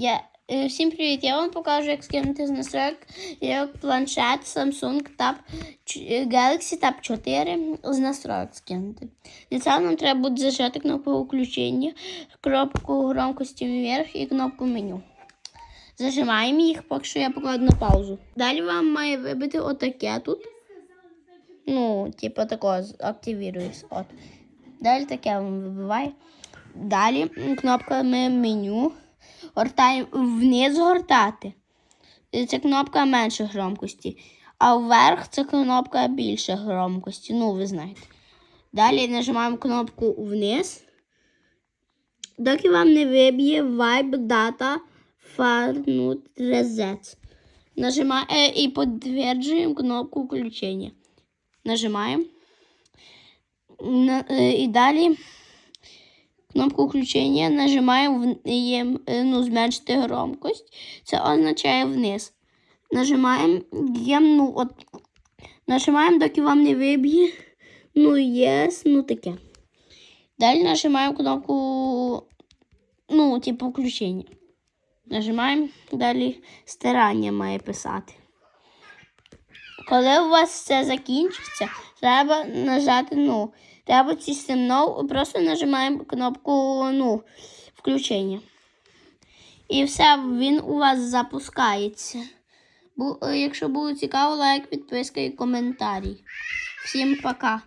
Я, е, всім привіт! Я вам покажу, як скинути з настройок як планшет Samsung Tab е, Galaxy Tab 4 з настройок скинути. Для цього нам треба буде зажати кнопку включення, кнопку громкості вверх і кнопку меню. Зажимаємо їх, поки що я покладу на паузу. Далі вам має вибити отаке тут. Ну, типу такого активірується. От. Далі таке вам вибиває. Далі кнопка меню. Гортаємо вниз гортати. Це кнопка менше громкості. А вверх це кнопка більше громкості. Ну, ви знаєте. Далі нажимаємо кнопку вниз. Доки вам не виб'є Vibe Data Farnut Reset. Нажимаємо і підтверджуємо кнопку включення. Нажимаємо. На- е, І далі кнопку включення нажимаємо е, ну, зменшити громкость. Це означає вниз. Нажимаємо, ну, от, нажимаємо, доки вам не виб'є. Ну, єс, ну таке. Далі нажимаємо кнопку, ну, типу, включення. Нажимаємо, далі стирання має писати. Коли у вас все закінчиться, треба нажати ну. Треба ці no, просто нажимаємо кнопку ну, включення. І все, він у вас запускається. Е, Якщо було цікаво, лайк, підписка і коментарі. Всім пока!